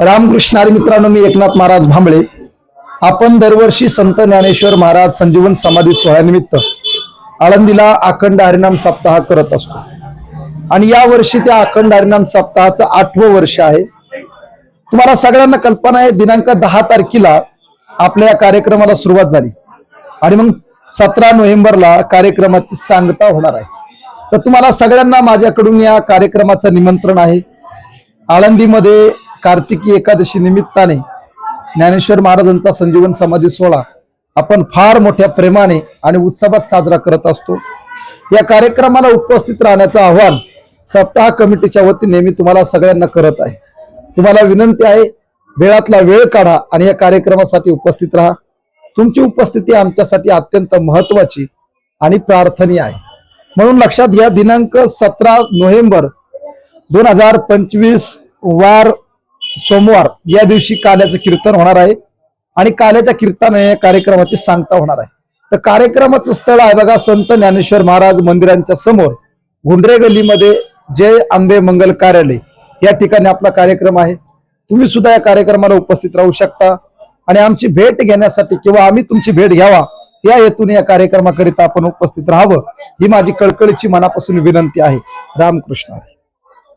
रामकृष्णारी मित्रांनो मी एकनाथ महाराज भांबळे. आपण दरवर्षी संत ज्ञानेश्वर महाराज संजीवन समाधी सोहळ्यानिमित्त आळंदीला अखंड हरिनाम सप्ताह करत असतो. आणि या वर्षी त्या अखंड हरिनाम सप्ताहाचं आठवं वर्ष आहे. तुम्हाला सगळ्यांना कल्पना आहे दिनांक दहा तारखेला आपल्या या कार्यक्रमाला सुरुवात झाली. आणि मग सतरा नोव्हेंबरला कार्यक्रमाची सांगता होणार आहे. तर तुम्हाला सगळ्यांना माझ्याकडून या कार्यक्रमाचं निमंत्रण आहे. आळंदीमध्ये कार्तिकी एकादशी निमित्ताने ज्ञानेश्वर महाराजांचा संजीवन समाधी सोहळा आपण फार मोठ्या प्रेमाने आणि उत्सवात साजरा करत असतो. या कार्यक्रमाला उपस्थित राहण्याचं आव्हान सप्ताह कमिटीच्या वतीने मी तुम्हाला सगळ्यांना करत आहे. तुम्हाला विनंती आहे वेळातला वेळ काढा आणि या कार्यक्रमासाठी उपस्थित राहा. तुमची उपस्थिती आमच्यासाठी अत्यंत महत्वाची आणि प्रार्थनीय आहे. म्हणून लक्षात घ्या दिनांक सतरा नोव्हेंबर दोन हजार पंचवीस वार सोमवार या दिवशी काल्याचं कीर्तन होणार आहे आणि काल्याच्या कीर्तन या कार्यक्रमाची सांगता होणार आहे. तर कार्यक्रमाचं स्थळ आहे बघा संत ज्ञानेश्वर महाराज मंदिरांच्या समोर. गुंडरे गल्लीमध्ये जय आंबे मंगल कार्यालय या ठिकाणी आपला कार्यक्रम आहे. तुम्ही सुद्धा या कार्यक्रमाला उपस्थित राहू शकता. आणि आमची भेट घेण्यासाठी किंवा आम्ही तुमची भेट घ्यावा या हेतून या कार्यक्रमाकरिता आपण उपस्थित राहावं ही माझी कळकळीची मनापासून विनंती आहे. रामकृष्ण.